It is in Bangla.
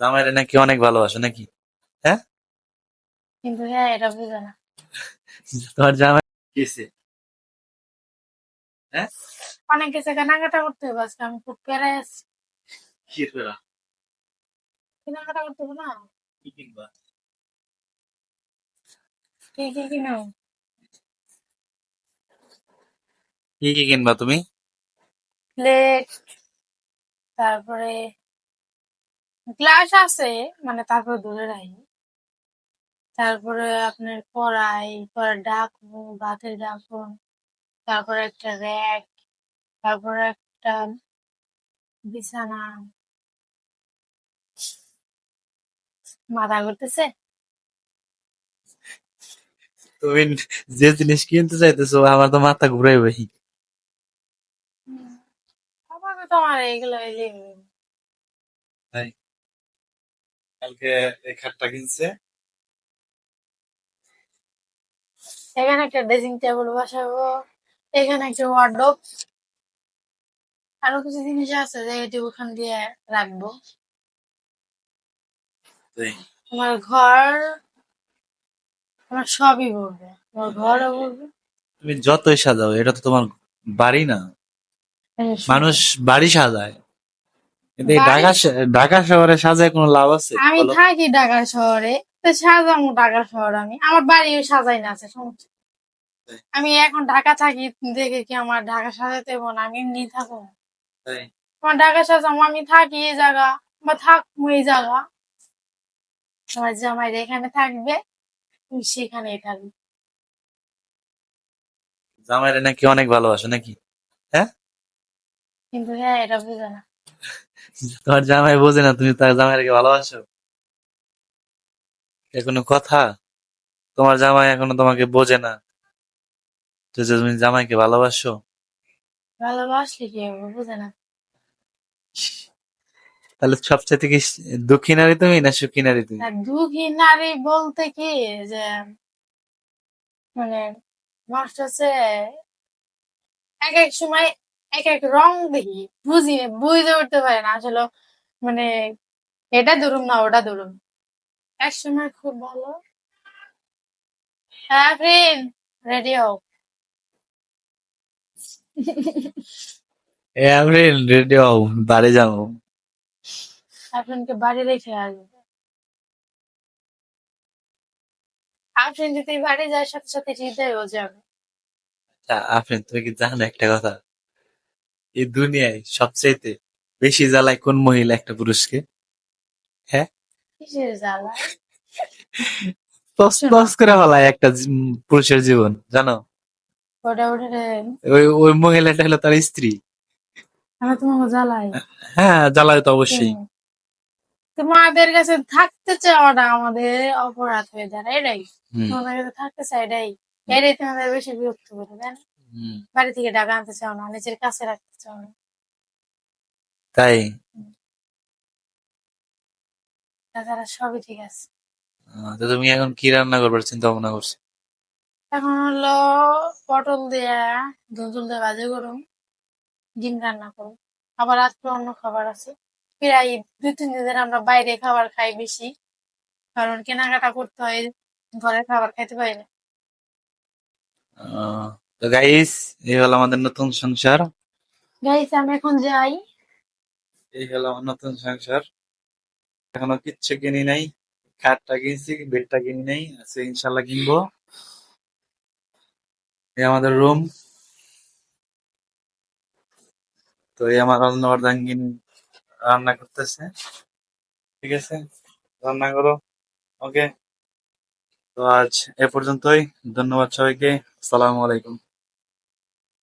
জামাইরে নাকি অনেক ভালোবাসো নাকি? হ্যাঁ? কিন্তু হ্যাঁ এটা বুঝে না। তোমার জামাই কিসে? অনেক কিছু কেনাকাটা করতে হবে আজকে আমি খুব প্যারায় আছি। কি করা কেনাকাটা করতে হবে না? কি কিনবা? কি কি কিনো কি কি কিনবা তুমি? প্লেট তারপরে গ্লাস আছে মানে তারপর দূরে রাখি। তারপরে আপনার কড়াই পরে ডাকবো ভাতের ডাকন তারপরে একটা র্যাক তারপরে একটা বিছানা। মাথা ঘুরতেছে? তুমি যে জিনিস কিনতে চাইতেছো আমার তো মাথা ঘুরাই ভাই আমাকে তো আমার এগুলো কালকে এই খাটটা কিনছে। এখানে একটা ড্রেসিং টেবিল বসাবো এখানে একটা ওয়ার্ডরোব আরও কিছু জিনিস আছে যে এটি ওখান দিয়ে রাখব। তোমার ঘর তোমার সবই বলবে তোমার ঘরও বলবে তুমি যতই সাজাও এটা তো তোমার বাড়ি না। মানুষ বাড়ি সাজায়। কিন্তু এই ঢাকা ঢাকা শহরে সাজায় কোনো লাভ আছে? আমি থাকি ঢাকা শহরে তো সাজামো ঢাকা শহর আমি। আমার বাড়ি সাজাই না আছে সমস্যা আমি এখন ঢাকা থাকি দেখে কি আমার ঢাকা সাজাতে হবে না আমি এমনি থাকব। আমার ঢাকা সাজামো আমি থাকি এই জায়গা বা থাকব এই জায়গা। আমার জামাই এখানে থাকবে তুমি সেখানেই থাকবে। জামাইরে নাকি অনেক ভালোবাসো নাকি? হ্যাঁ? কিন্তু হ্যাঁ এটা বুঝে না। তোমার জামাই বোঝে না তুমি তার জামাইকে ভালোবাসো? এ কোনো কথা? তোমার জামাই এখনও তোমাকে বোঝে না। যে তুমি জামাইকে ভালোবাসো? ভালোবাসলে কি হবে? না। তাহলে সবচেয়ে কি দুঃখী নারী তুমি না সুখী নারী তুমি? দুঃখী নারী বলতে কি যে মানে হচ্ছে এক এক সময় এক এক রং দেখি বুঝি বুঝে উঠতে পারে না। আসলে মানে এটা ধরুন না ওটা ধরুন এক সময় খুব ভালো। হ্যাঁ ফ্রেন্ড রেডি হও। রেডি হও বাড়ি রেখে আসবে। আফরিন যদি বাড়ি যায় সাথে সাথে হৃদয়ও যাবে। আপনি তুমি কি জানো একটা কথা? এই দুনিয়ায় সবচেয়ে বেশি জ্বালায় কোন মহিলা একটা পুরুষকে? কিসের জ্বালা? তস তস করে ফেলায় একটা পুরুষের জীবন জানো? ওটা ওটা ওই ওই মহিলাটা হলো তার স্ত্রী। আমি তোমাকে জ্বালাই হ্যাঁ জ্বালায় তো অবশ্যই। তোমাদের কাছে থাকতে চাওয়াটা আমাদের অপরাধ হয়ে দাঁড়ায় এটাই। তোমাদের কাছে থাকতে চাই এটাই। এটাই তোমাদের বেশি বিরক্ত করে তাই না। বাড়ি থেকে ডাকা আনতে চাও না নিজের কাছে রাখতে চাও না। তাই? তাছাড়া সবই ঠিক আছে। তো তুমি এখন কি রান্না করবার চিন্তা ভাবনা করছ? এখন হলো পটল দেয়া ধুন্দুল দিয়ে ভাজি করুন ডিম রান্না করুন আবার আজকে অন্য খাবার আছে। প্রায় দুই তিন দিন আমরা বাইরে খাবার খাই বেশি কারণ কেনাকাটা করতে হয় ঘরের খাবার খাইতে পারি না। তো গাইস এই হলো আমাদের নতুন সংসার। গাইস আমি এখন যাই। এই হলো আমার নতুন সংসার। এখনও কিচ্ছু কিনি নাই। খাটটা কিনছি বেডটা কিনি নাই আজকে ইনশাল্লাহ কিনবো। এই আমাদের রুম তো এই আমার অন্নবর্ধাঙ্গিন রান্না করতেছে। ঠিক আছে? রান্না করো। ওকে তো আজ এ পর্যন্তই। ধন্যবাদ সবাইকে। আসসালামু আলাইকুম।